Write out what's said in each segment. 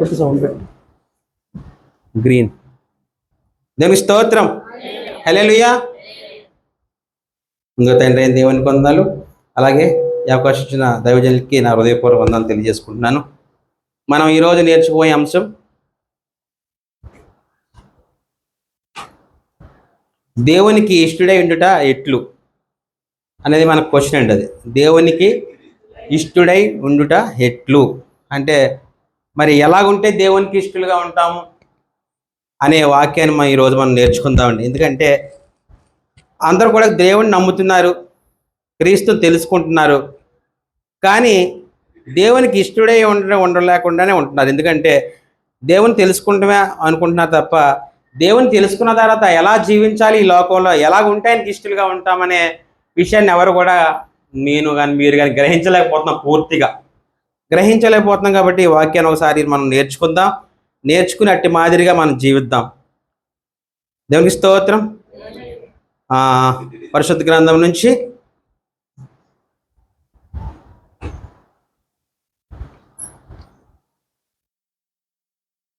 పెట్టు సౌండ్ పెట్టు. గ్రీన్ దేవుని స్తోత్రం. హల్లెలూయా ఇంకో తండ్రి అయిన దేవుని కొందాలు అలాగే ఈ అవకాశం ఇచ్చిన దైవజనులకి నా హృదయపూర్వక వందనాలు తెలియజేసుకుంటున్నాను. మనం ఈరోజు నేర్చుకుపోయే అంశం దేవునికి ఇష్టడై ఉండుట ఎట్లు అనేది మనకు క్వశ్చన్ అండి అది. దేవునికి ఇష్టడై ఉండుట ఎట్లు? అంటే మరి ఎలాగుంటే దేవునికి ఇష్టలుగా ఉంటాము అనే వాక్యాన్ని మనం ఈరోజు మనం నేర్చుకుందామండి. ఎందుకంటే అందరూ కూడా దేవుణ్ణి నమ్ముతున్నారు క్రీస్తు తెలుసుకుంటున్నారు కానీ దేవునికి ఇష్టడే ఉండడం ఉండలేకుండానే ఉంటున్నారు. ఎందుకంటే దేవుని తెలుసుకుంటమే అనుకుంటున్నారు తప్ప దేవుని తెలుసుకున్న తర్వాత ఎలా జీవించాలి ఈ లోకంలో ఎలా ఉంటే ఆయనకి ఇష్టలుగా ఉంటామనే విషయాన్ని ఎవరు కూడా నేను కానీ మీరు కానీ గ్రహించలేకపోతున్నాం పూర్తిగా. గ్రహించలేకపోతున్నాం కాబట్టి ఈ వాక్యాన్ని ఒకసారి మనం నేర్చుకుందాం. నేర్చుకుని అట్టి మాదిరిగా మనం జీవిద్దాం. దేవునికి స్తోత్రం. పరిశుద్ధ గ్రంథం నుంచి.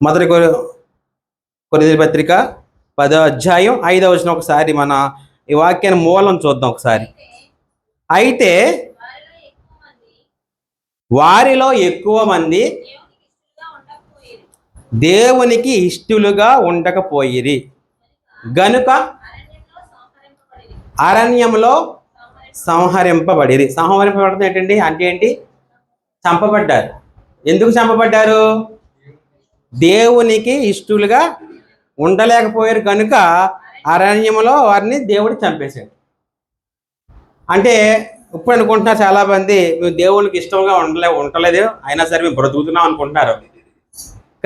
మొదటి కొరిది పత్రిక పదో అధ్యాయం ఐదో వచ్చిన ఒకసారి మన ఈ వాక్యాన్ని మూలం చూద్దాం ఒకసారి. అయితే వారిలో ఎక్కువ మంది దేవునికి ఇష్టలుగా ఉండకపోయిరి. గనుక అరణ్యంలో సంహరింపబడిరి. సంహరింపబడడం ఏంటండి? అంటే ఏంటి? చంపబడ్డారు. ఎందుకు చంపబడ్డారు? దేవునికి ఇష్టలుగా ఉండలేకపోయారు. కనుక అరణ్యంలో వారిని దేవుడు చంపేశాడు. అంటే ఇప్పుడు అనుకుంటున్నారు చాలా మంది మేము దేవునికి ఇష్టంగా ఉండలే ఉండలేదు. అయినా సరే మేము బ్రతుకుతున్నాం అనుకుంటున్నారు.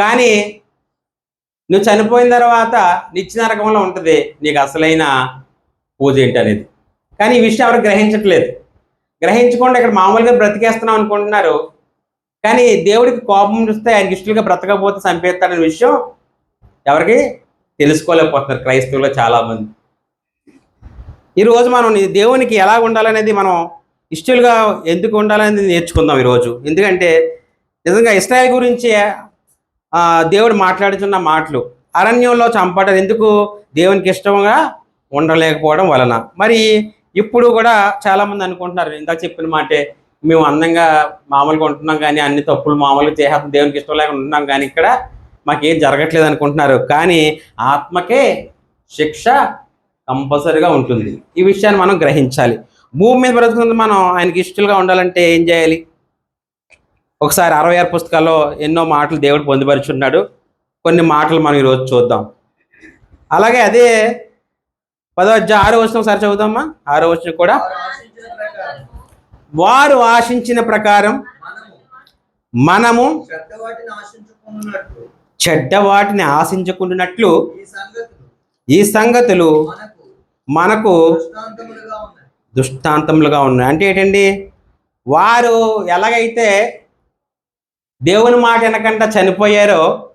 కానీ నువ్వు చనిపోయిన తర్వాత నిత్య నరకంలో ఉంటుంది. నీకు అసలైన పూజ ఏంటి అనేది కానీ ఈ విషయం ఎవరు గ్రహించట్లేదు. గ్రహించకుండా ఇక్కడ మామూలుగా బ్రతికేస్తున్నాం అనుకుంటున్నారు. కానీ దేవుడికి కోపం చూస్తే ఆయనకి ఇష్టలుగా బ్రతకపోతే చంపేస్తాడనే విషయం ఎవరికి తెలుసుకోలేకపోతున్నారు క్రైస్తవులు చాలామంది. ఈరోజు మనం దేవునికి ఎలా ఉండాలనేది మనం ఇష్టలుగా ఎందుకు ఉండాలనేది నేర్చుకుందాం ఈరోజు. ఎందుకంటే నిజంగా ఇస్రాయల్ గురించి దేవుడు మాట్లాడుతున్న మాటలు అరణ్యంలో చంపడం ఎందుకు దేవునికి ఇష్టంగా ఉండలేకపోవడం వలన. మరి ఇప్పుడు కూడా చాలామంది అనుకుంటున్నారు ఇందాక చెప్పిన మాటే మేము అందంగా మామూలుగా ఉంటున్నాం కానీ అన్ని తప్పులు మామూలుగా చేసేస్తాం దేవునికి ఇష్టం లేకుండా ఉంటున్నాం కానీ ఇక్కడ మాకేం జరగట్లేదు అనుకుంటున్నారు. కానీ ఆత్మకే శిక్ష కంపల్సరీగా ఉంటుంది. ఈ విషయాన్ని మనం గ్రహించాలి. భూమి మీద బ్రతుకుతున్న మనం ఆయనకి ఇష్టలుగా ఉండాలంటే ఏం చేయాలి? ఒకసారి అరవై ఆరు పుస్తకాల్లో ఎన్నో మాటలు దేవుడు పొందుపరుచున్నాడు. కొన్ని మాటలు మనం ఈరోజు చూద్దాం. అలాగే అదే పదో అధ్యాయం ఆరో వచ్చిన ఒకసారి చదువుదామా? ఆరో వచ్చిన కూడా. వారు ఆశించిన ప్రకారం మనము చెడ్డ వాటిని ఆశించుకుంటున్నట్లు ఈ సంగతులు మనకు దృష్టాంతములుగా ఉన్నాయి. అంటే ఏంటండి? వారు ఎలాగైతే దేవుని మాట వెనకంట చనిపోయారో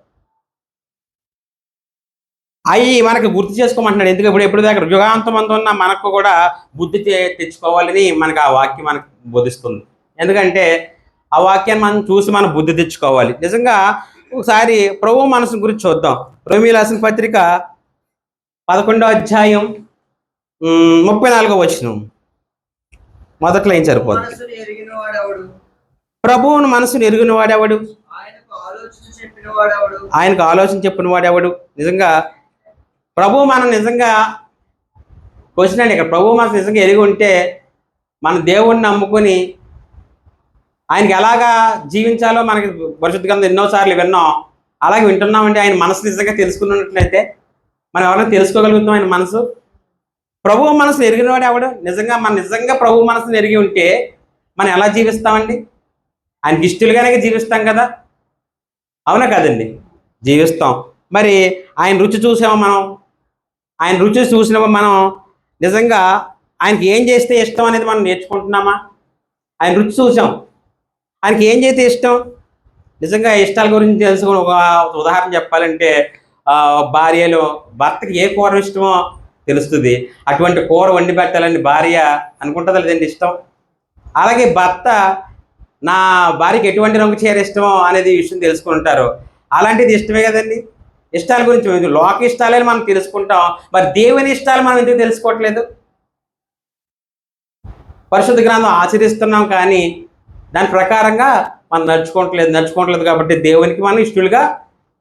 అవి మనకి గుర్తు చేసుకోమంటున్నాడు. ఎందుకు? ఇప్పుడు ఎప్పుడు దగ్గర యుగాంతం అంత ఉన్న మనకు కూడా బుద్ధి తెచ్చుకోవాలని మనకు ఆ వాక్యం మనకు బోధిస్తుంది. ఎందుకంటే ఆ వాక్యాన్ని మనం చూసి మనం బుద్ధి తెచ్చుకోవాలి. నిజంగా ఒకసారి ప్రభు మనసు గురించి చూద్దాం. రోమి రాసిన పత్రిక పదకొండో అధ్యాయం ముప్పై నాలుగో వచ్చినాం మొదట్లో ఏం వాడెవడు ప్రభువును మనసును ఎరుగున వాడెవడు ఆయనకు ఆలోచన చెప్పిన వాడెవడు ఆయనకు ఆలోచన చెప్పిన వాడెవడు నిజంగా ప్రభు మనం నిజంగా క్వశ్చన్ అండి ఇక్కడ. ప్రభు మనసు నిజంగా ఎరిగి ఉంటే మన దేవుణ్ణి నమ్ముకొని ఆయనకి ఎలాగా జీవించాలో మనకి పరిశుద్ధ గ్రంథం ఎన్నోసార్లు విన్నాం. అలాగే వింటున్నామంటే ఆయన మనసు నిజంగా తెలుసుకున్నట్లయితే మనం ఎవరైనా తెలుసుకోగలుగుతాం ఆయన మనసు? ప్రభు మనసును ఎరిగినవాడు ఎవడు? నిజంగా మన నిజంగా ప్రభు మనసును ఎరిగి ఉంటే మనం ఎలా జీవిస్తామండి? ఆయన ఇష్టలుగానే జీవిస్తాం కదా? అవునా కదండి? జీవిస్తాం. మరి ఆయన రుచి చూసాము మనం? ఆయన రుచి చూసినప్పుడు మనం నిజంగా ఆయనకి ఏం చేస్తే ఇష్టం అనేది మనం నేర్చుకుంటున్నామా? ఆయన రుచి చూసాం. ఆయనకి ఏం చేస్తే ఇష్టం? నిజంగా ఇష్టాల గురించి తెలుసుకుని ఒక ఉదాహరణ చెప్పాలంటే భార్యలో భర్తకి ఏ కూర ఇష్టమో తెలుస్తుంది. అటువంటి కూర వండి పెట్టాలని భార్య అనుకుంటుందా లేదండి ఇష్టం? అలాగే భర్త నా భార్యకి ఎటువంటి రంగు చీర ఇష్టమో అనేది విషయం తెలుసుకుంటారు అలాంటిది ఇష్టమే కదండి? ఇష్టాల గురించి లోక ఇష్టాలే మనం తెలుసుకుంటాం. మరి దేవుని ఇష్టాలు మనం ఎందుకు తెలుసుకోవట్లేదు? పరిశుద్ధ గ్రంథం ఆచరిస్తున్నాం కానీ దాని ప్రకారంగా మనం నడుచుకోవట్లేదు నడుచుకోవట్లేదు కాబట్టి దేవునికి మనం ఇష్టలుగా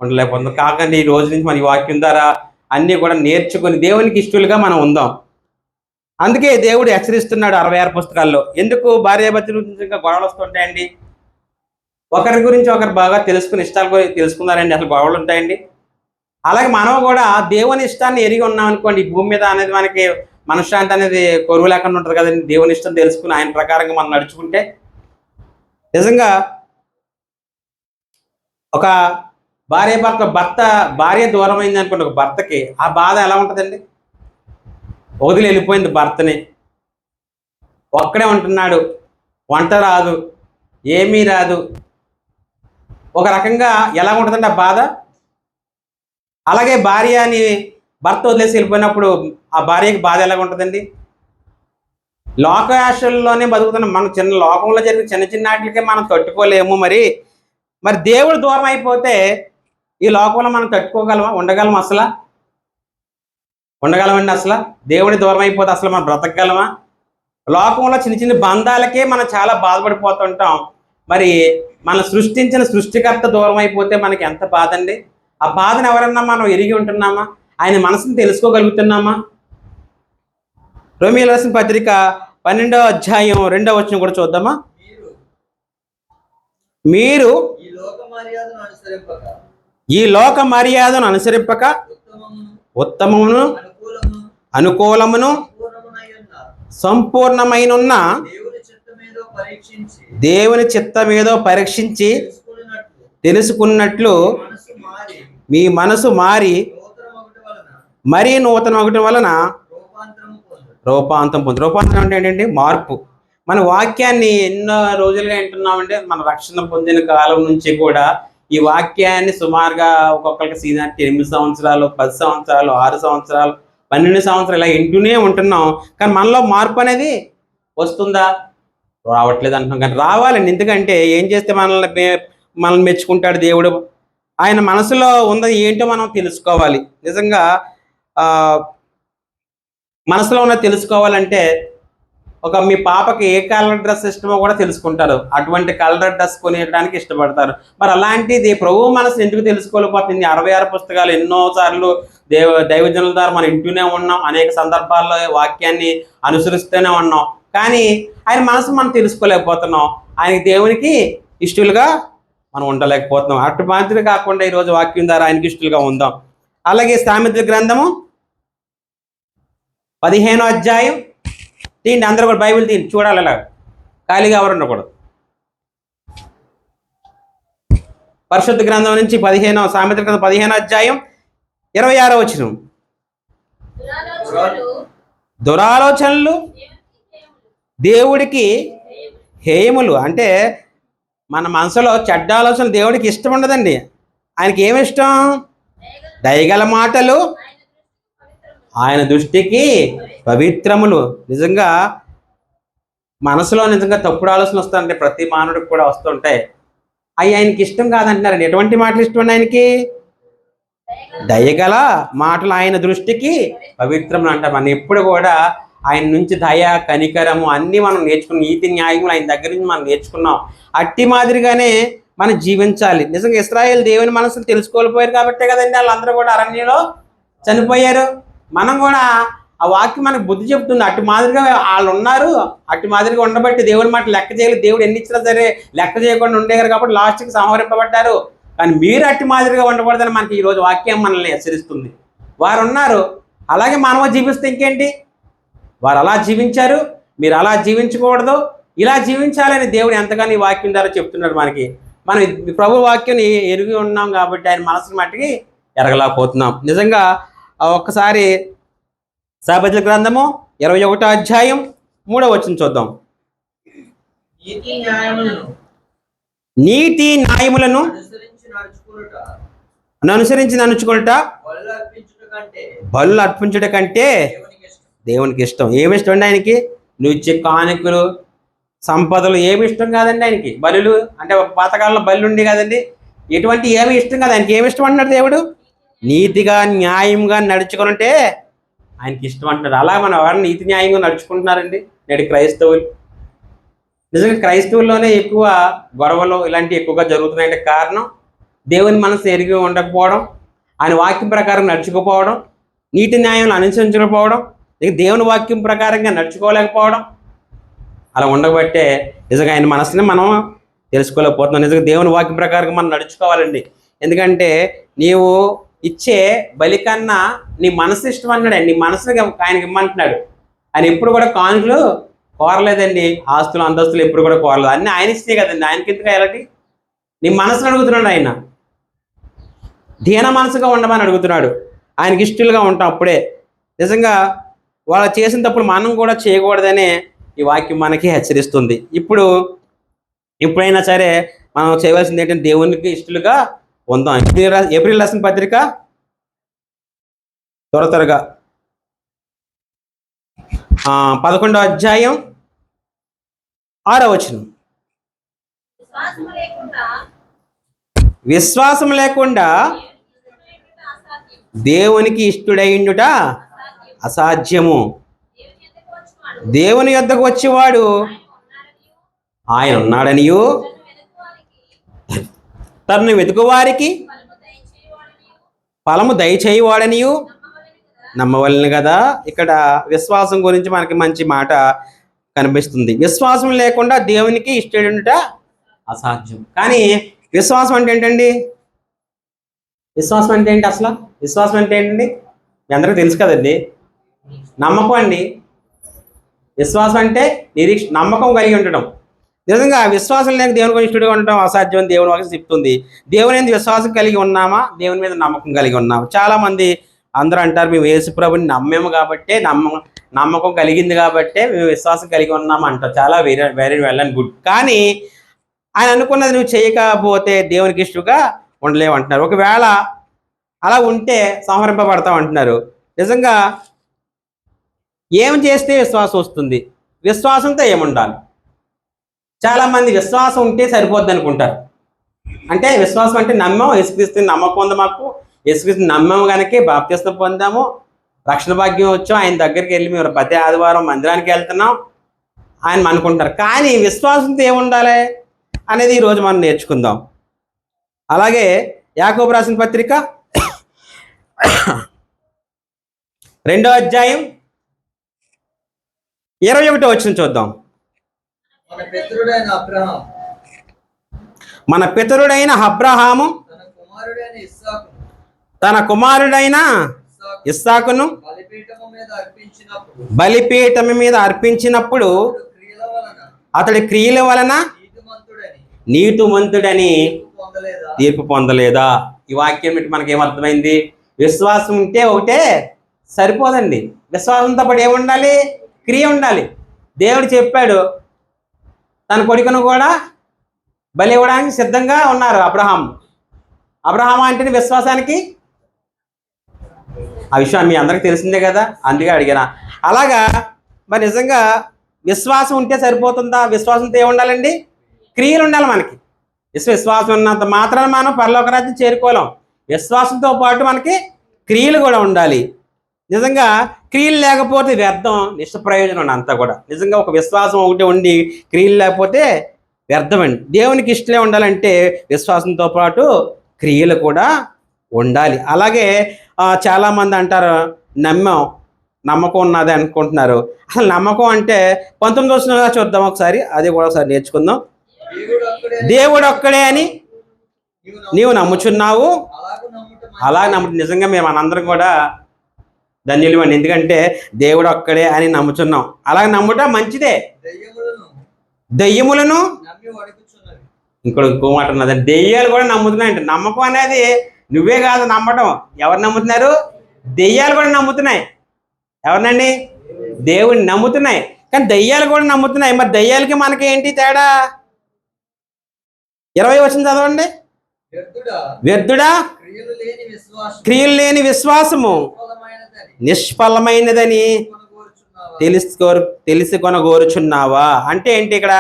ఉండలేకపోతుంది కాకండి ఈ రోజు నుంచి మన వాక్యం ద్వారా అన్నీ కూడా నేర్చుకుని దేవునికి ఇష్టలుగా మనం ఉందాం. అందుకే దేవుడు హెచ్చరిస్తున్నాడు అరవై ఆరు పుస్తకాల్లో. ఎందుకు భార్యాభర్తల గురించి ఇంకా గొడవలు వస్తుంటాయండి? ఒకరి గురించి ఒకరు బాగా తెలుసుకుని ఇష్టాల గురించి తెలుసుకున్నారండి అసలు గొడవలు ఉంటాయండి. అలాగే మనం కూడా దేవుని ఇష్టాన్ని ఎరిగి ఉన్నాం అనుకోండి భూమి మీద అనేది మనకి మనశ్శాంతి అనేది కొరువు లేకుండా ఉంటుంది కదండి. దేవుని ఇష్టం తెలుసుకుని ఆయన ప్రకారంగా మనం నడుచుకుంటే. నిజంగా ఒక భార్య భర్త భర్త భార్య దూరమైంది అనుకోండి ఒక భర్తకి ఆ బాధ ఎలా ఉంటుందండి? వదిలి వెళ్ళిపోయింది భర్తని. ఒక్కడే ఉంటున్నాడు వంట రాదు ఏమీ రాదు. ఒక రకంగా ఎలా ఉంటుందండి ఆ బాధ? అలాగే భార్య అని భర్త వదిలేసి వెళ్ళిపోయినప్పుడు ఆ భార్యకి బాధ ఎలా ఉంటుందండి? లోకయాశల్లోనే బతుకుతున్నాం మనం చిన్న లోకంలో జరిగిన చిన్న చిన్న వాటికే మనం తట్టుకోలేము మరి. మరి దేవుడు దూరం అయిపోతే ఈ లోకంలో మనం తట్టుకోగలమా? ఉండగలమా అసలు? ఉండగలమండి అసలు? దేవుడి దూరం అయిపోతే అసలు మనం బ్రతకగలమా? లోకంలో చిన్న చిన్న బంధాలకే మనం చాలా బాధపడిపోతుంటాం. మరి మన సృష్టించిన సృష్టికర్త దూరం అయిపోతే మనకి ఎంత బాధ అండి ఆ బాధను ఎవరన్నా మనం ఎరిగి ఉంటున్నామా? ఆయన మనసుని తెలుసుకోగలుగుతున్నామా? రోమిల రాసిన పత్రిక పన్నెండవ అధ్యాయం రెండవ వచ్చిన కూడా చూద్దామా? మీరు మీరు ఈ లోక మర్యాదను అనుసరింపక ఉత్తమమును అనుకూలమును సంపూర్ణమైన సంపూర్ణమైనున్న దేవుని చిత్తమేదో పరీక్షించి పరీక్షించి తెలుసుకున్నట్లు మీ మనసు మారి మరీ నూతన ఒకటి వలన రూపాంతం పొంది రూపాంతరం అంటే ఏంటండి మార్పు. మన వాక్యాన్ని ఎన్నో రోజులుగా వింటున్నామంటే మన రక్షణ పొందిన కాలం నుంచి కూడా ఈ వాక్యాన్ని సుమారుగా ఒక్కొక్కరికి సీనియారిటీ ఎనిమిది సంవత్సరాలు పది సంవత్సరాలు ఆరు సంవత్సరాలు పన్నెండు సంవత్సరాలు ఇలా వింటూనే ఉంటున్నాం. కానీ మనలో మార్పు అనేది వస్తుందా? రావట్లేదు అంటున్నాం. కానీ రావాలండి. ఎందుకంటే ఏం చేస్తే మనల్ని మనల్ని మెచ్చుకుంటాడు దేవుడు? ఆయన మనసులో ఉన్నది ఏంటో మనం తెలుసుకోవాలి. నిజంగా మనసులో ఉన్నది తెలుసుకోవాలంటే ఒక మీ పాపకి ఏ కలర్ డ్రెస్ ఇష్టమో కూడా తెలుసుకుంటారు. అటువంటి కలర్ డ్రెస్ కొనియడానికి ఇష్టపడతారు. మరి అలాంటిది ప్రభు మనసు ఎందుకు తెలుసుకోలేకపోతుంది? అరవై ఆరు పుస్తకాలు ఎన్నోసార్లు దేవ దైవజనుల ద్వారా మనం ఇంటూనే ఉన్నాం. అనేక సందర్భాల్లో వాక్యాన్ని అనుసరిస్తూనే ఉన్నాం. కానీ ఆయన మనసు మనం తెలుసుకోలేకపోతున్నాం. ఆయన దేవునికి ఇష్టలుగా మనం ఉండలేకపోతున్నాం. అటు మాదిరి కాకుండా ఈరోజు వాక్యం ద్వారా ఆయనకి ఇష్టలుగా ఉందాం. అలాగే సామెత గ్రంథము పదిహేనో అధ్యాయం తీయండి అందరూ కూడా బైబిల్ తీయండి చూడాలి అలా ఖాళీగా ఎవరు ఉండకూడదు. పరిశుద్ధ గ్రంథం నుంచి పదిహేనవ సామెత గ్రంథం పదిహేనో అధ్యాయం ఇరవై ఆరో వచ్చిన దురాలోచనలు దురాలోచనలు దేవుడికి హేయములు. అంటే మన మనసులో చెడ్డ ఆలోచనలు దేవుడికి ఇష్టం ఉండదండి. ఆయనకి ఏమి ఇష్టం? దయగల మాటలు. ఆయన దృష్టికి పవిత్రములు. నిజంగా మనసులో నిజంగా తప్పుడు ఆలోచన వస్తుంటే ప్రతి మానవుడికి కూడా వస్తుంటాయి. అవి ఆయనకి ఇష్టం కాదంటున్నారండి. ఎటువంటి మాటలు ఇష్టం అండి ఆయనకి? దయగల మాటలు ఆయన దృష్టికి పవిత్రములు అంటాం. మనం ఎప్పుడు కూడా ఆయన నుంచి దయ కనికరము అన్నీ మనం నేర్చుకున్నాం. నీతి న్యాయములు ఆయన దగ్గర నుంచి మనం నేర్చుకున్నాం. అట్టి మాదిరిగానే మనం జీవించాలి. నిజంగా ఇస్రాయేల్ దేవుని మనసును తెలుసుకోలేకపోయారు కాబట్టే కదండి వాళ్ళందరూ కూడా అరణ్యంలో చనిపోయారు. మనం కూడా ఆ వాక్యం మనకు బుద్ధి చెప్తుంది అటు మాదిరిగా వాళ్ళు ఉన్నారు. అటు మాదిరిగా ఉండబట్టి దేవుని మాట లెక్క చేయలేదు. దేవుడు ఎన్ని ఇచ్చినా సరే లెక్క చేయకుండా ఉండేవారు కాబట్టి లాస్ట్కి సంహరింపబడ్డారు. కానీ మీరు అట్టి మాదిరిగా ఉండకూడదని మనకి ఈరోజు వాక్యం మనల్ని హెచ్చరిస్తుంది. వారు ఉన్నారు. అలాగే మనము జీవిస్తే ఇంకేంటి? వారు అలా జీవించారు. మీరు అలా జీవించకూడదు. ఇలా జీవించాలని దేవుడు ఎంతగానో ఈ వాక్యం ద్వారా చెప్తున్నాడు మనకి. మనం ప్రభు వాక్యం ఎరిగి ఉన్నాం కాబట్టి ఆయన మనసుని మట్టికి ఎరగలేకపోతున్నాం. నిజంగా ఒక్కసారి సాబద్ల గ్రంథము ఇరవై ఒకటో అధ్యాయం మూడో వచ్చిన చూద్దాం. నీతి న్యాయములను అనుసరించి కంటే బలు అర్పించుట కంటే దేవునికి ఇష్టం. ఏమి ఇష్టం అండి ఆయనకి? నువ్వు ఇచ్చే కానుకలు సంపదలు ఏమి ఇష్టం కాదండి ఆయనకి? బలులు అంటే పాతకాలంలో బలి ఉండి కదండి. ఎటువంటి ఏమి ఇష్టం కాదు. ఆయనకి ఏమి ఇష్టం అంటున్నాడు దేవుడు? నీతిగా న్యాయంగా నడుచుకుంటే ఆయనకి ఇష్టం అంటున్నారు. అలా మనం ఎవరైనా నీతి న్యాయంగా నడుచుకుంటున్నారండి? నేడు క్రైస్తవులు. నిజంగా క్రైస్తవుల్లోనే ఎక్కువ గొడవలు ఇలాంటివి ఎక్కువగా జరుగుతున్నాయంటే కారణం దేవుని మనసు ఎరిగి ఉండకపోవడం ఆయన వాక్యం ప్రకారం నడుచుకోపోవడం నీతి న్యాయం అనుసరించకపోవడం ఇక దేవుని వాక్యం ప్రకారంగా నడుచుకోలేకపోవడం అలా ఉండబట్టే నిజంగా ఆయన మనసుని మనం తెలుసుకోలేకపోతున్నాం. నిజంగా దేవుని వాక్యం ప్రకారం మనం నడుచుకోవాలండి. ఎందుకంటే నీవు ఇచ్చే బలి కన్నా నీ మనసు ఇష్టం అన్నాడు నీ మనసుని ఆయనకి ఇమ్మంటున్నాడు. ఆయన ఎప్పుడు కూడా కానుకలు కోరలేదండి. ఆస్తులు అంతస్తులు ఎప్పుడు కూడా కోరలేదు. అన్నీ ఆయన ఇస్తే కదండి. ఆయనకి ఎందుకు ఎలాంటి నీ మనసును అడుగుతున్నాడు ఆయన. దీన మనసుగా ఉండమని అడుగుతున్నాడు. ఆయనకి ఇష్టలుగా ఉంటాం అప్పుడే. నిజంగా వాళ్ళు చేసిన తప్పుడు మనం కూడా చేయకూడదనే ఈ వాక్యం మనకి హెచ్చరిస్తుంది. ఇప్పుడు ఎప్పుడైనా సరే మనం చేయవలసింది ఏంటంటే దేవునికి ఇష్టలుగా పొందాం ఏప్రిల్ ఏప్రిల్ రాసిన పత్రిక? త్వర త్వరగా. ఆ, పదకొండో అధ్యాయం ఆరో వచనం. విశ్వాసం లేకుండా దేవునికి ఇష్టడైండుట అసాధ్యము. దేవుని యొద్దకు వచ్చేవాడు ఆయన ఆయన ఉన్నాడనియు తనను వెతుకువారికి ఫలము దయచేయవాడనియు నమ్మవలెను కదా నమ్మవలను కదా. ఇక్కడ విశ్వాసం గురించి మనకి మంచి మాట కనిపిస్తుంది. విశ్వాసం లేకుండా దేవునికి ఇష్టడుట అసాధ్యం. కానీ విశ్వాసం అంటే ఏంటండి? విశ్వాసం అంటే ఏంటి అసలు? విశ్వాసం అంటే ఏంటండి? మీ అందరికీ తెలుసు కదండి. నమ్మకం అండి. విశ్వాసం అంటే నిరీక్ష నమ్మకం కలిగి ఉండడం నిజంగా విశ్వాసం లేక దేవుని గురించి ఇష్టడుగా ఉండటం అసాధ్యం దేవుని వాక్యం చెప్తుంది. దేవుని మీద విశ్వాసం కలిగి ఉన్నామా? దేవుని మీద నమ్మకం కలిగి ఉన్నామా? చాలా మంది అందరూ అంటారు మేము యేసు ప్రభుని నమ్మేము కాబట్టే నమ్మ నమ్మకం కలిగింది కాబట్టే మేము విశ్వాసం కలిగి ఉన్నాము? అంటారు. చాలా very very well and good. కానీ ఆయన అనుకున్నది నువ్వు చేయకపోతే దేవునికి ఇష్టంగా ఉండలేవు అంటున్నారు. ఒకవేళ అలా ఉంటే సంహరింపబడతాం అంటున్నారు. నిజంగా ఏం చేస్తే విశ్వాసం వస్తుంది? విశ్వాసంతో ఏముండాలి? చాలామంది విశ్వాసం ఉంటే సరిపోద్ది అనుకుంటారు. అంటే విశ్వాసం అంటే నమ్మం యేసుక్రీస్తుని నమ్మకం ఉంది మాకు. యేసుక్రీస్తు నమ్మం కనుక బాప్తిస్తం పొందాము. రక్షణ భాగ్యం వచ్చాం. ఆయన దగ్గరికి వెళ్ళి మేము ప్రతి ఆదివారం మందిరానికి వెళ్తున్నాం. ఆయన అనుకుంటారు కానీ విశ్వాసంతో ఏముండాలి అనేది ఈరోజు మనం నేర్చుకుందాం. అలాగే యాకోబు రాసిన పత్రిక రెండో అధ్యాయం ఇరవై ఒకటో వచ్చిన చూద్దాం. పితరుడైన అబ్రహాం మన పితరుడైన అబ్రహాము తన కుమారుడైన ఇస్సాకును. బలిపీఠము మీద అర్పించినప్పుడు. బలిపీఠం మీద అర్పించినప్పుడు అతడు క్రియల వలన నీతిమంతుడని. తీర్పు పొందలేదా? ఈ వాక్యం మనకి ఏమర్థమైంది? విశ్వాసం ఉంటే ఒకటే సరిపోదండి. విశ్వాసంతో పాటు ఏముండాలి? క్రియ ఉండాలి. దేవుడు చెప్పాడు తన కొడుకును కూడా బలి ఇవ్వడానికి సిద్ధంగా ఉన్నారు అబ్రహాం. అబ్రహాం అంటే విశ్వాసానికి? ఆ విషయం మీ అందరికీ తెలిసిందే కదా అందుకే అడిగిన. అలాగా మరి నిజంగా విశ్వాసం ఉంటే సరిపోతుందా? విశ్వాసంతో ఏముండాలండి? క్రియలు ఉండాలి మనకి. విశ్వ విశ్వాసం ఉన్నంత మాత్రాన మనం పరలోకరాజ్యం చేరుకోలేం. విశ్వాసంతో పాటు మనకి క్రియలు కూడా ఉండాలి. నిజంగా క్రియలు లేకపోతే వ్యర్థం నిష్ప్రయోజనం అంతా కూడా. నిజంగా ఒక విశ్వాసం ఒకటి ఉండి క్రియలు లేకపోతే వ్యర్థమండి దేవునికి ఇష్టలే ఉండాలంటే విశ్వాసంతో పాటు క్రియలు కూడా ఉండాలి. అలాగే చాలామంది అంటారు నమ్మాం నమ్మకం ఉన్నది అనుకుంటున్నారు. అసలు నమ్మకం అంటే పంతొమ్మిది వచ్చిన చూద్దాం ఒకసారి. అది కూడా ఒకసారి నేర్చుకుందాం. దేవుడు ఒక్కడే అని నీవు నీవు నమ్ముచున్నావు అలా నమ్ము నిజంగా మేము మనందరం కూడా ధన్యులమండి ఎందుకంటే దేవుడు ఒక్కడే అని నమ్ముచున్నాం. అలా నమ్ముట మంచిదే. దయ్యములను ఇంకోటి ఇంకో మాట ఉన్నది. దెయ్యాలు కూడా నమ్ముతున్నాయంట. నమ్మకం అనేది నువ్వే కాదు నమ్మటం. ఎవరు నమ్ముతున్నారు? దెయ్యాలు కూడా నమ్ముతున్నాయి. ఎవరినండి? దేవుడిని నమ్ముతున్నాయి. కానీ దెయ్యాలు కూడా నమ్ముతున్నాయి. మరి దెయ్యాలకి మనకి ఏంటి తేడా? ఇరవై వచ్చిన చదవండి. వ్యర్థుడా? క్రియలు లేని విశ్వాసము. నిష్ఫలమైనదని కొనుగోరుచున్నావా తెలుసుకో తెలుసుకొనగోరుచున్నావా? అంటే ఏంటి ఇక్కడ?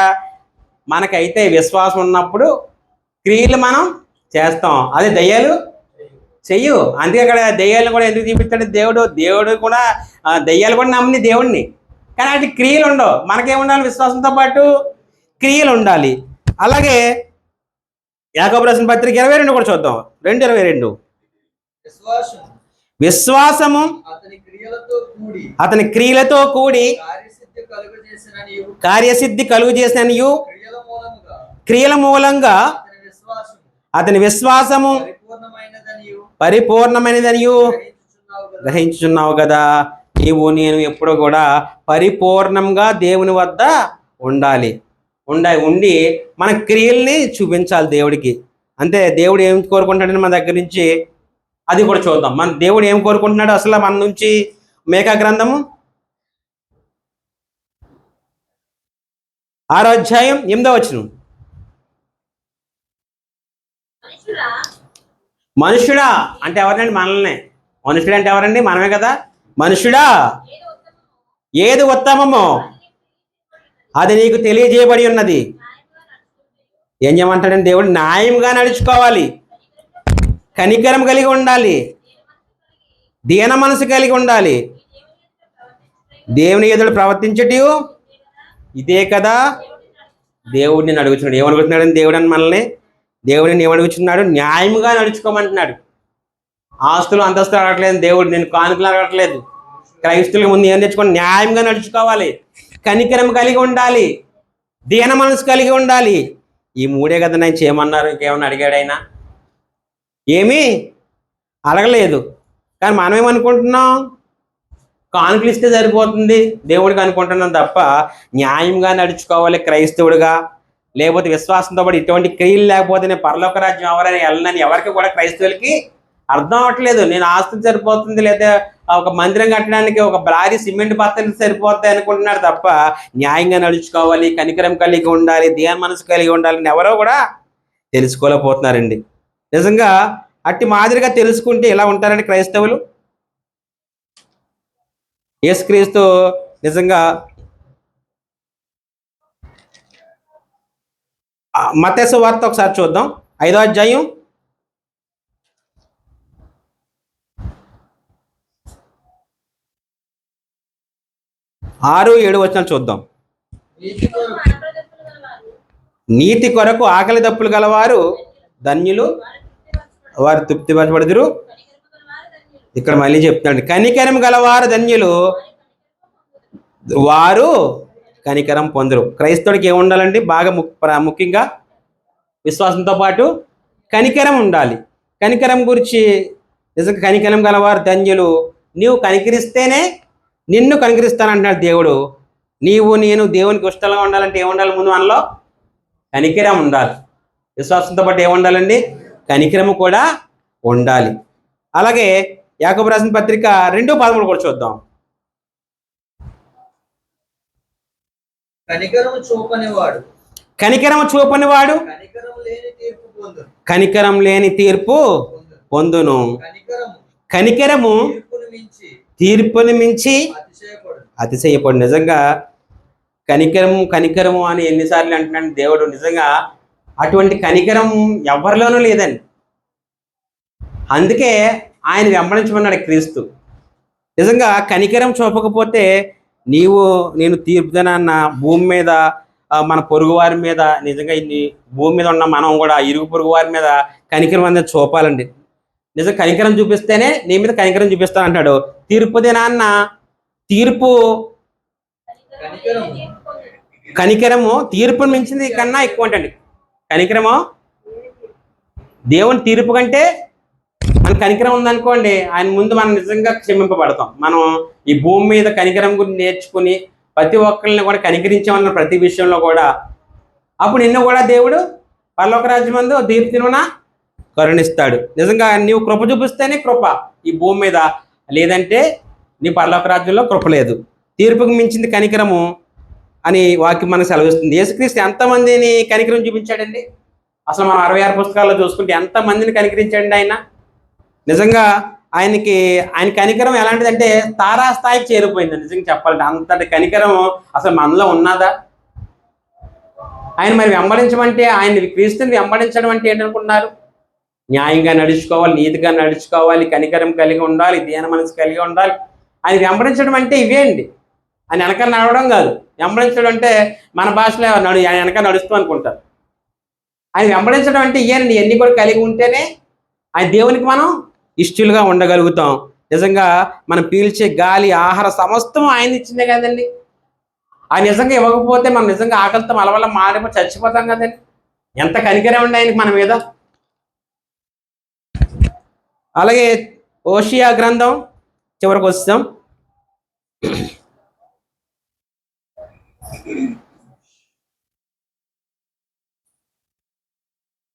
మనకైతే విశ్వాసం ఉన్నప్పుడు క్రియలు మనం చేస్తాం. అదే దయ్యాలు చెయ్యు. అందుకే అక్కడ దయ్యాలను కూడా ఎందుకు చూపిస్తాడు దేవుడు? దేవుడు కూడా దయ్యాలు కూడా నమ్మని దేవుడిని కానీ వాటి క్రియలు ఉండవు. మనకేముండాలి విశ్వాసంతో పాటు? క్రియలు ఉండాలి. అలాగే యాకబ్ రాసిన పత్రిక ఇరవై రెండు కూడా చూద్దాం. రెండు ఇరవై రెండు. విశ్వాసం విశ్వాసము అతని క్రియలతో కూడి కార్యసిద్ధి కలుగు చేసిన నీవు క్రియల మూలంగా అతని విశ్వాసం అతని విశ్వాసము పరిపూర్ణమైనదనియు గ్రహించుచున్నావు కదా. నీవు నేను ఎప్పుడు కూడా పరిపూర్ణంగా దేవుని వద్ద ఉండాలి. ఉండ ఉండి మన క్రియల్ని చూపించాలి దేవుడికి. అంతే దేవుడు ఏం కోరుకుంటాడని మన దగ్గర నుంచి అది కూడా చూద్దాం. మన దేవుడు ఏం కోరుకుంటున్నాడు అసలు మన నుంచి మేకా గ్రంథము? ఆరో అధ్యాయం ఎనిమిదో వచ్చిన మనుషుడా? అంటే ఎవరండి మనల్ని? మనుషుడు అంటే ఎవరండి? మనమే కదా. మనుషుడా? ఏది ఉత్తమమో? అది నీకు తెలియజేయబడి ఉన్నది. ఏం చేయమంటాడండి దేవుడు? న్యాయంగా నడుచుకోవాలి. కనికరం కలిగి ఉండాలి. దీన మనసు కలిగి ఉండాలి. దేవుని ఎదురు ప్రవర్తించటి ఇదే కదా. దేవుడిని అడుగుతున్నాడు అని దేవుడు అని మనల్ని దేవుడిని ఏమడుగుతున్నాడు న్యాయంగా నడుచుకోమంటున్నాడు. ఆస్తులు అంతస్తులు అడగట్లేదు. దేవుడు నేను కానుకలు అడగట్లేదు. క్రైస్తువుల ముందు ఏం తెచ్చుకొని న్యాయంగా నడుచుకోవాలి. కనికరం కలిగి ఉండాలి. దీన మనసు కలిగి ఉండాలి. ఈ మూడే కదా నేను చేయమన్నారు. ఇంకేమన్నా అడిగాడైనా ఏమీ అడగలేదు. కానీ మనం ఏమనుకుంటున్నాం కానుకలు ఇస్తే సరిపోతుంది. దేవుడికి అనుకుంటున్నాం తప్ప న్యాయంగా నడుచుకోవాలి క్రైస్తవుడిగా. లేకపోతే విశ్వాసంతో పాటు ఇటువంటి క్రియలు లేకపోతే నేను పరలోక రాజ్యం ఎవరైనా వెళ్ళనని ఎవరికి కూడా క్రైస్తవులకి అర్థం అవ్వట్లేదు. నేను ఆస్తి సరిపోతుంది లేదా ఒక మందిరం కట్టడానికి ఒక భారీ సిమెంట్ బత్తలు సరిపోతాయి అనుకుంటున్నారు తప్ప న్యాయంగా నడుచుకోవాలి కనికరం కలిగి ఉండాలి దేని మనసు కలిగి ఉండాలని ఎవరో కూడా తెలుసుకోలేకపోతున్నారండి. నిజంగా అట్టి మాదిరిగా తెలుసుకుంటే ఇలా ఉంటారండి క్రైస్తవులు? యేసుక్రీస్తు నిజంగా మతేసు వార్త ఒకసారి చూద్దాం. ఐదో అధ్యాయం. ఆరు ఏడు వచ్చిన చూద్దాం. నీతి కొరకు నీతి కొరకు ఆకలి దప్పులు గలవారు ధన్యులు వారు తృప్తిపరచబడు. వారు ఇక్కడ మళ్ళీ చెప్తాడు కనికరం గలవారు ధన్యులు. వారు కనికరం పొందరు. క్రైస్తవుడికి ఏముండాలండి బాగా ము- ముఖ్యంగా విశ్వాసంతో పాటు కనికరం ఉండాలి. కనికరం గురించి నిజంగా కనికరం గలవారు ధన్యులు. నీవు కనికరిస్తేనే నిన్ను కనికరిస్తానంటున్నాడు దేవుడు. నీవు నేను దేవునికి ఇష్టంగా ఉండాలంటే ఏముండాలి ముందు మనలో? కనికరం ఉండాలి. విశ్వాసంతో పాటు ఏముండాలండి కనికరము కూడా ఉండాలి. అలాగే యాకబు రాసిన పత్రిక రెండు పదమూడు కూడా చూద్దాం. కనికరము చూపనివాడు. కనికరము చూపని వాడు కనికరం లేని తీర్పు పొందు కనికరం లేని తీర్పు పొందు పొందును. కనికరము తీర్పును మించి అతిశయపడు. నిజంగా కనికరము కనికరము అని ఎన్నిసార్లు అంటున్నాడు దేవుడు. నిజంగా అటువంటి కనికరం ఎవరిలోనూ లేదండి. అందుకే ఆయన వెంబడించమన్నాడు క్రీస్తు. నిజంగా కనికరం చూపకపోతే నీవు నేను తీర్పుదనన్న భూమి మీద మన పొరుగు వారి మీద నిజంగా ఇన్ని భూమి మీద ఉన్న మనం కూడా ఇరుగు పొరుగు వారి మీద కనికరం అనేది చూపాలండి. నిజంగా కనికరం చూపిస్తేనే నీ మీద కనికరం చూపిస్తాను అంటాడు. తీర్పు లేని తీర్పు. కనికరము తీర్పును మించింది కన్నా ఎక్కువ అంటండి. కనికరము? దేవుని తీర్పు కంటే మన కనికరం ఉందనుకోండి ఆయన ముందు మనం నిజంగా క్షమింపబడతాం. మనం ఈ భూమి మీద కనికరం గురించి నేర్చుకుని ప్రతి ఒక్కరిని కూడా కనికరించామన్న ప్రతి విషయంలో కూడా అప్పుడు నిన్ను కూడా దేవుడు పర్లోక రాజ్యమందు దీప్తినున కరుణిస్తాడు. నిజంగా నీవు కృప చూపిస్తేనే కృప ఈ భూమి మీద. లేదంటే నీ పర్లోక రాజ్యంలో కృప లేదు. తీర్పుకు మించింది కనికరము అని వాక్యం మనకు సెలవిస్తుంది. యేసుక్రీస్తు ఎంతమందిని కనికరం చూపించాడండి? అసలు మనం అరవై ఆరు పుస్తకాల్లో చూసుకుంటే ఎంతమందిని కనికరించండి ఆయన? నిజంగా ఆయనకి ఆయన కనికరం ఎలాంటిదంటే తారాస్థాయికి చేరిపోయింది. నిజంగా చెప్పాలంటే అంతటి కనికరం అసలు మనలో ఉన్నదా? ఆయన మరి వెంబడించమంటే ఆయన క్రీస్తుని వెంబడించడం అంటే ఏంటనుకుంటున్నారు? న్యాయంగా నడుచుకోవాలి నీతిగా నడుచుకోవాలి కనికరం కలిగి ఉండాలి దీన మనసు కలిగి ఉండాలి. ఆయన వెంబడించడం అంటే ఇవే అండి ఆయన వెనక నడవడం కాదు. వెంబడించడం అంటే మన భాషలో నడు ఆయన వెనక నడుస్తూ అనుకుంటారు. ఆయన వెంబడించడం అంటే ఇవేనండి ఇవన్నీ కూడా కలిగి ఉంటేనే ఆయన దేవునికి మనం ఇష్టలుగా ఉండగలుగుతాం. నిజంగా మనం పీల్చే గాలి ఆహార సమస్తం ఆయన ఇచ్చిందే కదండి. ఆయన నిజంగా ఇవ్వకపోతే మనం నిజంగా ఆకలితో అలవల్ల మారిపో చచ్చిపోతాం కదండి. ఎంత కనికరే ఉండే ఆయనకి మన మీద. అలాగే ఓషియా గ్రంథం చివరికి వస్తాం.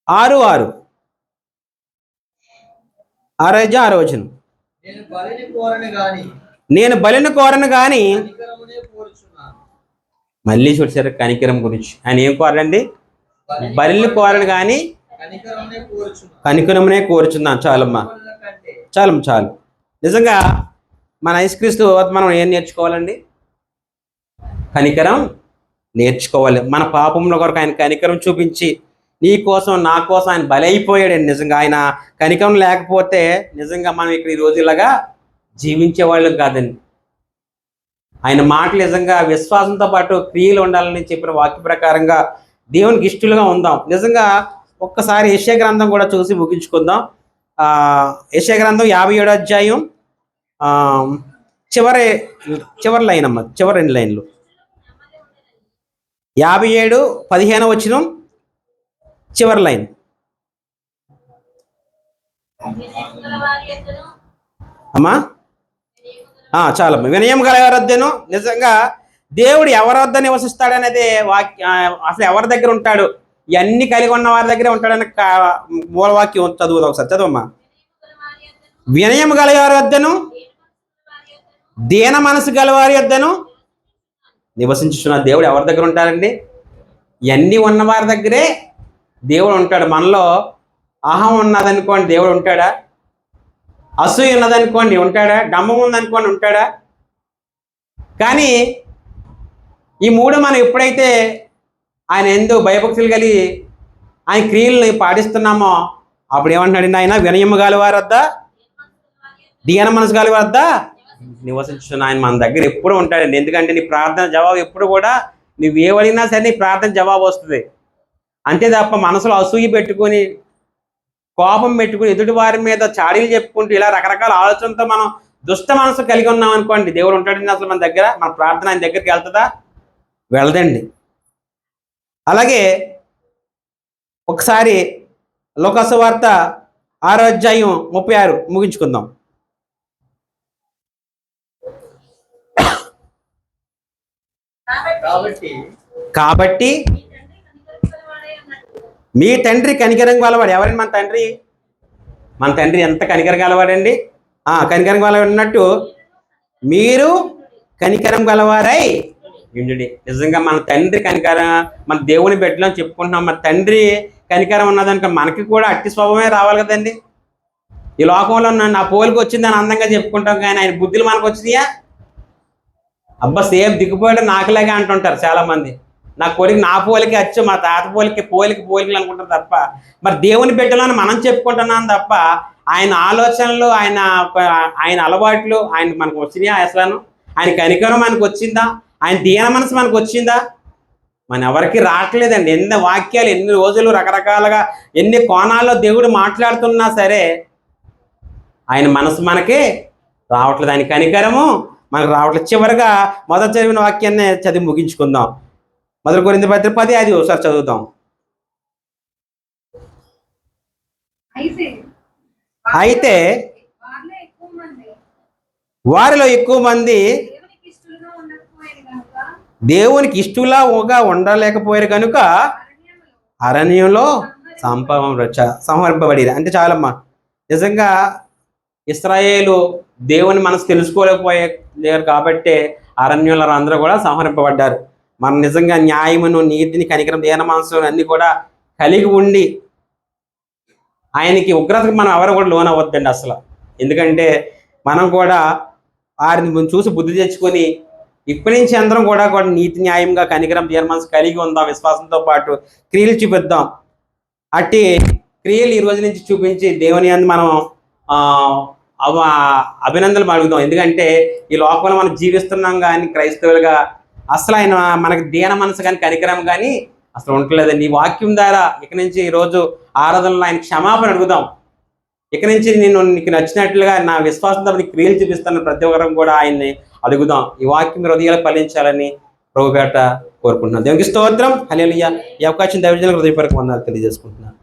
ఆరు ఆరు. ఆరోజు ఆరో వచనం. నేను బలిని కోరని గాని మళ్ళీ చూసారు కనికరం గురించి. ఆయన ఏం కోరండి బలిని కోరను కానీ కనికరమునే కోరుచున్నాను. చాలమ్మా. బలుల కంటే చాలు. చాలు నిజంగా మన ఐస్క్రీస్తు మనం ఏం నేర్చుకోవాలండి? కనికరం నేర్చుకోవాలి. మన పాపంలో కొరకు ఆయన కనికరం చూపించి నీ కోసం నా కోసం ఆయన బలైపోయాడండి నిజంగా. ఆయన కనికం లేకపోతే నిజంగా మనం ఇక్కడ ఈ రోజులాగా ఇలాగా జీవించే కాదండి. ఆయన మాటలు నిజంగా విశ్వాసంతో పాటు క్రియలు ఉండాలని చెప్పిన వాక్య ప్రకారంగా దేవునికి ఇష్టలుగా ఉందాం. నిజంగా ఒక్కసారి యెషయా గ్రంథం కూడా చూసి ముగించుకుందాం. ఆ గ్రంథం యాభై ఏడో అధ్యాయం చివరి చివరి లైన్ అమ్మ చివరి రెండు లైన్లు. యాభై ఏడు పదిహేను వచ్చినాం చివరి లైన్. అమ్మా? గల చాలమ్మ. వినయం గలవరొద్దను నిజంగా దేవుడు ఎవరి వద్ద నివసిస్తాడనేది వాక్య అసలు ఎవరి దగ్గర ఉంటాడు? ఇవన్నీ కలిగి ఉన్న వారి దగ్గరే ఉంటాడని మూలవాక్యం చదువుదాం ఒకసారి. చదువమ్మా. వినయం గలవారి వద్దను మనసు దీన మనసు గలవారి వద్దను నివసించున్న దేవుడు ఎవరి దగ్గర ఉంటారండి ఇవన్నీ ఉన్నవారి దగ్గరే దేవుడు ఉంటాడు మనలో. అహం ఉన్నదనుకోండి దేవుడు ఉంటాడా? అసూయ ఉన్నదనుకోండి ఉంటాడా? డమ్మం ఉందనుకోండి ఉంటాడా? కానీ ఈ మూడు మనం ఎప్పుడైతే ఆయన ఎందుకు భయభక్తులు కలిగి ఆయన క్రియల్ని పాటిస్తున్నామో అప్పుడు ఏమంటున్నాడు ఆయన వినయము గాలి వారి వద్ద దీన మనసు గాలి వద్ద నివసించున్న ఆయన మన దగ్గర ఎప్పుడు ఉంటాడండి. ఎందుకంటే నీ ప్రార్థన జవాబు ఎప్పుడు కూడా నువ్వు ఏవడినా సరే నీ ప్రార్థన జవాబు వస్తుంది. అంతే తప్ప మనసులో అసూయ పెట్టుకొని కోపం పెట్టుకుని ఎదుటి వారి మీద చాడీలు చెప్పుకుంటూ ఇలా రకరకాల ఆలోచనతో మనం దుష్ట మనసు కలిగి ఉన్నాం అనుకోండి. దేవుడు ఉంటాడండి అసలు మన దగ్గర. మన ప్రార్థన ఆయన దగ్గరికి వెళ్తుందా? వెళ్ళదండి. అలాగే ఒకసారి లోకస వార్త ఆరో అధ్యాయం ముప్పై ఆరు ముగించుకుందాం. కాబట్టి మీ తండ్రి కనికరం గలవాడు ఎవరండి మన తండ్రి? మన తండ్రి ఎంత కనికరం గలవాడండి ఆ కనికరం గలవాడు ఉన్నట్టు మీరు కనికరం గలవారై ఉండుడి. నిజంగా మన తండ్రి కనికరం మన దేవుని బిడ్డలో చెప్పుకుంటున్నాం. మన తండ్రి కనికరం ఉన్నదనుక మనకి కూడా అట్టి స్వభావమే రావాలి కదండి. ఈ లోకంలో ఉన్న నా పోలికి వచ్చిందని అందంగా చెప్పుకుంటాం కానీ ఆయన బుద్ధులు మనకు వచ్చినాయా? అబ్బా సేమ్ దిగిపోయాడు నాకులాగే అంటుంటారు చాలామంది. నా కొడుకు నా పోలికి అచ్చు మా తాత పోలికి పోలికి పోలికలు అనుకుంటారు తప్ప మరి దేవుని బిడ్డలని మనం చెప్పుకుంటున్నాం తప్ప ఆయన ఆలోచనలు ఆయన ఆయన అలవాట్లు ఆయన మనకు వచ్చినాయా అసలు ఆయన కనికరం మనకు వచ్చిందా? ఆయన దీన మనసు మనకు వచ్చిందా? మన ఎవరికి రావట్లేదండి. ఎన్ని వాక్యాలు ఎన్ని రోజులు రకరకాలుగా ఎన్ని కోణాల్లో దేవుడు మాట్లాడుతున్నా సరే ఆయన మనసు మనకి రావట్లేదు. ఆయన కనికరము మనకు రావట్లేదు. చివరిగా మొదటి చదివిన వాక్యాన్ని చదివి ముగించుకుందాం. మొదటి కొరింది పత్రిక పది అది ఒకసారి చదువుదాం. అయితే వారిలో ఎక్కువ మంది దేవునికి ఇష్టలుగా ఉండలేకపోయారు కనుక అరణ్యంలో రచ సంహరింపబడి అంటే చాలమ్మా నిజంగా ఇస్రాయేలు దేవుని మనసు తెలుసుకోలేకపోయారు కాబట్టి అరణ్యంలో అందరూ కూడా సంహరింపబడ్డారు. మనం నిజంగా న్యాయమును నీతిని కనికరం దేన మనసు అన్ని కూడా కలిగి ఉండి ఆయనకి ఉగ్రతకు మనం ఎవరు కూడా లోన్ అవ్వద్దండి అసలు. ఎందుకంటే మనం కూడా వారిని చూసి బుద్ధి తెచ్చుకొని ఇప్పటి నుంచి అందరం కూడా కూడా నీతి న్యాయంగా కనికరం దేన మనసు కలిగి ఉందాం విశ్వాసంతో పాటు క్రియలు చూపిద్దాం. అట్టి క్రియలు ఈ రోజు నుంచి చూపించి దేవుని అందు మనం అభినందనలు అడుగుదాం. ఎందుకంటే ఈ లోకంలో మనం జీవిస్తున్నాం కానీ క్రైస్తవులుగా అసలు ఆయన మనకి దీన మనసు కానీ కరికరం కానీ అసలు ఉండలేదండి ఈ వాక్యం ద్వారా ఇక నుంచి ఈ రోజు ఆరాధనలో ఆయన క్షమాపణ అడుగుదాం. ఇక నుంచి నేను నీకు నచ్చినట్లుగా నా విశ్వాసంతో నీకు క్రియలు చూపిస్తాను ప్రతి ఒక్కరం కూడా ఆయన్ని అడుగుదాం. ఈ వాక్యం హృదయాలు ఫలించాలని ప్రభుపేట కోరుకుంటున్నాను దేవునికి స్తోత్రం. హలేలుయ్య ఈ అవకాశం దైవజనులకు హృదయపూర్వక వందనాలు తెలియజేసుకుంటున్నాను.